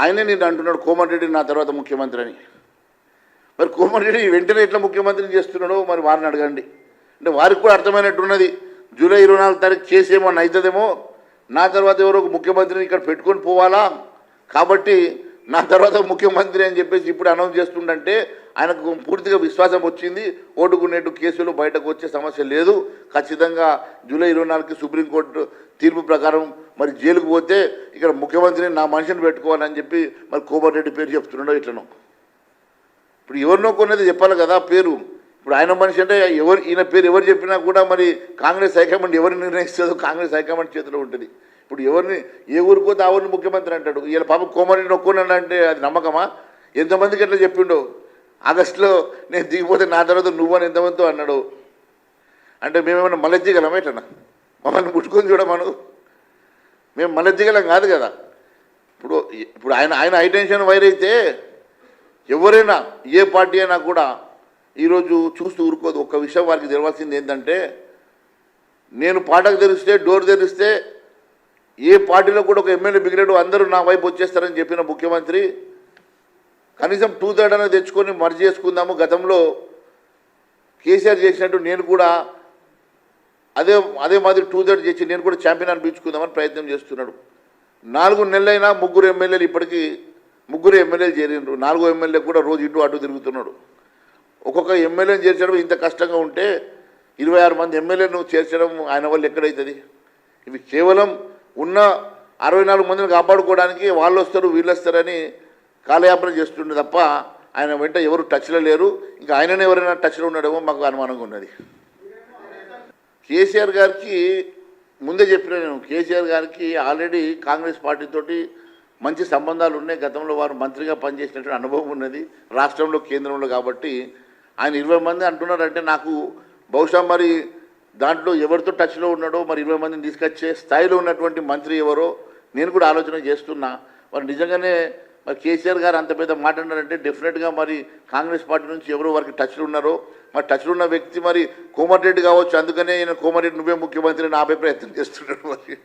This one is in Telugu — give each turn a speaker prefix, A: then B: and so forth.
A: ఆయనే నేను అంటున్నాడు కోమటిరెడ్డి నా తర్వాత ముఖ్యమంత్రి అని. మరి కోమటిరెడ్డి వెంటనే ఎట్లా ముఖ్యమంత్రిని చేస్తున్నాడో మరి వారిని అడగండి. అంటే వారికి కూడా అర్థమైనట్టున్నది జూలై ఇరవై నాలుగు తారీఖు చేసేమో అవుతుందేమో నా తర్వాత ఎవరో ఒక ముఖ్యమంత్రిని ఇక్కడ పెట్టుకొని పోవాలా? కాబట్టి నా తర్వాత ముఖ్యమంత్రి అని చెప్పేసి ఇప్పుడు అనౌన్స్ చేస్తుండంటే ఆయనకు పూర్తిగా విశ్వాసం వచ్చింది. ఓటుకునేట్టు కేసులు బయటకు వచ్చే సమస్య లేదు. ఖచ్చితంగా జూలై ఇరవై నాలుగుకి సుప్రీంకోర్టు తీర్పు ప్రకారం మరి జైలుకు పోతే ఇక్కడ ముఖ్యమంత్రిని నా మనిషిని పెట్టుకోవాలని చెప్పి మరి కోమటిరెడ్డి పేరు చెప్తున్నాడు ఇట్లను. ఇప్పుడు ఎవరినో కొన్నది చెప్పాలి కదా పేరు. ఇప్పుడు ఆయన మనిషి అంటే ఎవరు ఈయన పేరు ఎవరు చెప్పినా కూడా మరి కాంగ్రెస్ హైకమాండ్ ఎవరు నిర్ణయిస్తుందో కాంగ్రెస్ హైకమాండ్ చేతిలో ఉంటుంది. ఇప్పుడు ఎవరిని ఏ ఊరికి పోతే ఆ ఊరిని ముఖ్యమంత్రి అంటాడు. ఈయన పాప కోమరెడ్డిని నొక్కున్నాడు అంటే అది నమ్మకమా? ఎంతమందికి ఎట్లా చెప్పిండో? ఆగస్టులో నేను దిగిపోతే నా తర్వాత నువ్వని ఎంతమంతో అన్నాడు. అంటే మేమేమైనా మలెత్తిగలమా ఎట్లనా మమ్మల్ని ముట్టుకొని చూడమను. మేము మలెత్తిగలం కాదు కదా. ఇప్పుడు ఇప్పుడు ఆయన ఆయన హైటెన్షన్ వైర్ అయితే ఎవరైనా ఏ పార్టీ అయినా కూడా ఈరోజు చూస్తూ ఊరుకోదు. ఒక్క విషయం వారికి తెలవాల్సింది ఏంటంటే నేను పాటకు తెరిస్తే డోర్ తెరిస్తే ఏ పార్టీలో కూడా ఒక ఎమ్మెల్యే బిగినాడు అందరూ నా వైపు వచ్చేస్తారని చెప్పిన ముఖ్యమంత్రి కనీసం టూ థర్డ్ అనేది తెచ్చుకొని మర్జీ చేసుకుందాము. గతంలో కేసీఆర్ చేసినట్టు నేను కూడా అదే అదే మాదిరి టూ థర్డ్ చేసి నేను కూడా ఛాంపియన్ అనిపించుకుందామని ప్రయత్నం చేస్తున్నాడు. నాలుగు నెలలైనా ముగ్గురు ఎమ్మెల్యేలు ఇప్పటికీ ముగ్గురు ఎమ్మెల్యేలు చేరిండ్రు. నాలుగో ఎమ్మెల్యే కూడా రోజు ఇటు అటు తిరుగుతున్నాడు. ఒక్కొక్క ఎమ్మెల్యేని చేర్చడం ఇంత కష్టంగా ఉంటే ఇరవై ఆరు మంది ఎమ్మెల్యేను చేర్చడం ఆయన వల్ల ఎక్కడైతుంది? ఇవి కేవలం ఉన్న అరవై నాలుగు మందిని కాపాడుకోవడానికి వాళ్ళు వస్తారు వీళ్ళు వస్తారని కాలయాపన చేస్తుండే తప్ప ఆయన వెంట ఎవరు టచ్లో లేరు. ఇంకా ఆయననే ఎవరైనా టచ్లో ఉన్నాడేమో మాకు అనుమానంగా ఉన్నది. కేసీఆర్ గారికి ముందే చెప్పిన నేను కేసీఆర్ గారికి ఆల్రెడీ కాంగ్రెస్ పార్టీతోటి మంచి సంబంధాలు ఉన్నాయి. గతంలో వారు మంత్రిగా పనిచేసినటువంటి అనుభవం ఉన్నది. రాష్ట్రంలో కేంద్రంలో కాబట్టి ఆయన ఇరవై మంది అంటున్నారంటే నాకు బహుశా మరి దాంట్లో ఎవరితో టచ్లో ఉన్నాడో మరి ఇరవై మందిని తీసుకొచ్చే స్థాయిలో ఉన్నటువంటి మంత్రి ఎవరో నేను కూడా ఆలోచన చేస్తున్నా. మరి నిజంగానే మరి కేసీఆర్ గారు అంత పెద్ద మాట అన్నారంటే డెఫినెట్గా మరి కాంగ్రెస్ పార్టీ నుంచి ఎవరో వారికి టచ్లు ఉన్నారో మరి టచ్లు ఉన్న వ్యక్తి మరి కోమటిరెడ్డి కావచ్చు అందుకనే ఈయన కోమటిరెడ్డి నువ్వే ముఖ్యమంత్రి అని ఆపే ప్రయత్నం చేస్తున్నాడు మరి.